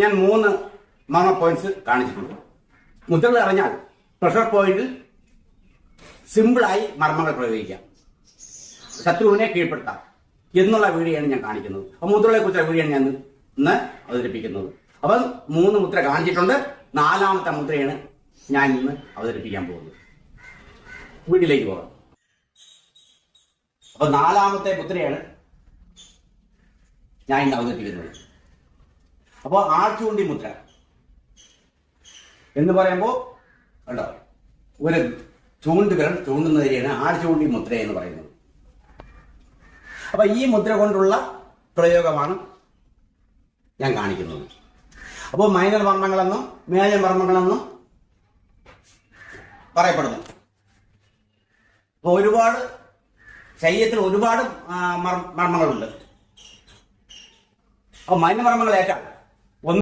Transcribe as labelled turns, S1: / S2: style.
S1: ഞാൻ മൂന്ന് mama points കാണിച്ചിട്ടുണ്ട്. മുദ്രകൾ അറിഞ്ഞാൽ പ്രഷർ പോയിന്റിൽ സിമ്പിളായി മർമ്മങ്ങൾ പ്രയോഗിക്കാം. ശത്രുവിനെ കീഴ്പ്പെടുത്താം എന്നുള്ള വീഡിയോയാണ് ഞാൻ കാണിക്കുന്നത്. അപ്പൊ മുദ്രകളെ കുറിച്ചുള്ള വീഡിയോയാണ് ഞാൻ ഇന്ന് അവതരിപ്പിക്കുന്നത്. അപ്പം മൂന്ന് മുദ്ര കാണിച്ചിട്ടുണ്ട്. നാലാമത്തെ മുദ്രയാണ് ഞാൻ ഇന്ന് അവതരിപ്പിക്കാൻ പോകുന്നത്. വീട്ടിലേക്ക് പോകാം. അപ്പൊ നാലാമത്തെ മുദ്രയാണ് ഞാൻ ഇന്ന് അവതരിപ്പിക്കുന്നത്. അപ്പോൾ ചൂണ്ടി മുദ്ര എന്ന് പറയുമ്പോൾ കണ്ടോ? ഒരു ചൂണ്ടുവിരൽ ചൂണ്ടുന്നതിനെയാണ് ചൂണ്ടി മുദ്ര എന്ന് പറയുന്നത്. അപ്പൊ ഈ മുദ്ര കൊണ്ടുള്ള പ്രയോഗമാണ് ഞാൻ കാണിക്കുന്നത്. അപ്പോൾ മൈനർ വർമ്മങ്ങളെന്നും മേജർ വർമ്മങ്ങളെന്നും പറയപ്പെടുന്നു. അപ്പോൾ ഒരുപാട് ശരീരത്തിൽ ഒരുപാട് ആ, മർ- മർമ്മങ്ങളുണ്ട്. അപ്പോൾ മൈനർ വർമ്മങ്ങൾ ഏറ്റാൽ